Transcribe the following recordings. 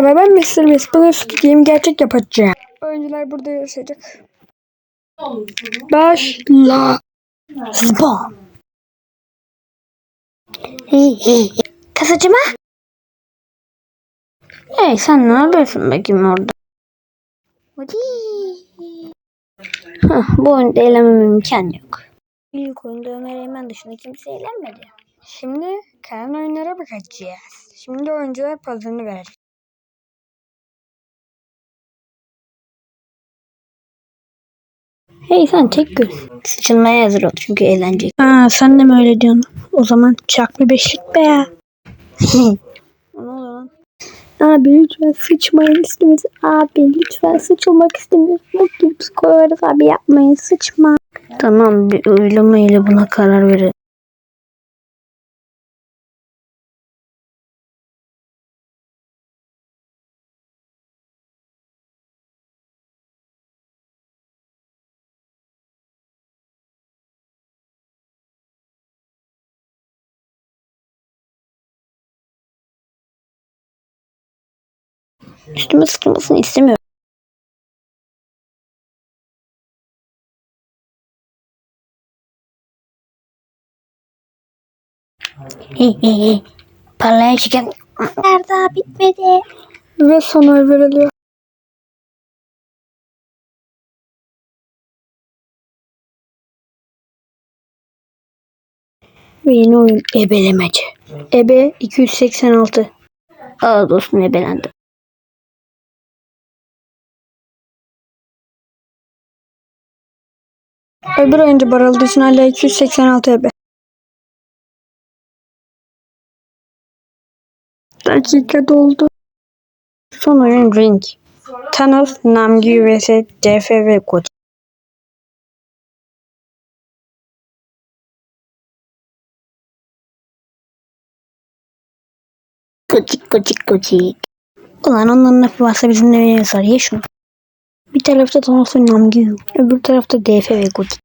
Merhaba ben Mr. Beast. Bugün Game gerçek yapacağım. Oyuncular burada yarışacak. Başla. Zıba. Kasacı mı? Hey sen ne yapıyorsun bakayım orada? Hadi. Hah, bu oyunda eğlenmem imkan yok. İlk oyunda Ömer Eymen dışında kimse eğlenmedi. Şimdi kalan oyunlara bakacağız. Şimdi oyuncular pozlarını verecek. Hey sen tek göz. Sıçılmaya hazır ol çünkü eğlenceli. Aa, sen de mi öyle diyorsun? O zaman çak bir beşlik be ya. Abi lütfen sıçmayın üstümüze. Abi lütfen sıçılmak istemiyoruz. Bu gibi koyarız abi yapmayın sıçma. Tamam bir oylama ile buna karar verelim. Üstüme sıçramasını istemiyorum. Hey hey hey. Parlayan şeker. Nerede bitmedi. Ve son oy veriliyor. Ve yeni oyun ebelemece. Ebe 286. Aa dostum ebelendi. Öbür oyuncu baraldığı için hala 286 ebe. Dakika doldu. Son oyun Ring. Thanos, Namgyu vs. DF ve Koç. Kucik kucik kucik. Ulan onların lafı varsa bizim de var. Ye şunu. Bir tarafta ve Namgyu. Öbür tarafta DF ve Kucik.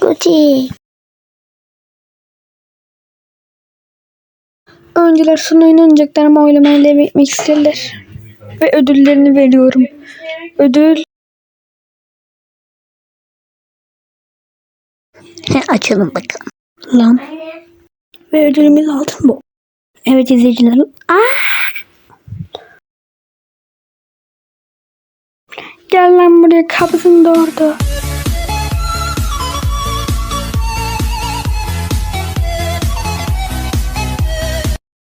Kucik. Oyuncular son oyunu oynayacaklar ama oylamayı devam etmek isterler. Ve ödüllerini veriyorum. Ödül He, açalım bakalım. lan. Ve ödülümüz altın bu. Evet izleyiciler. Aa, Gel lan buraya da orada.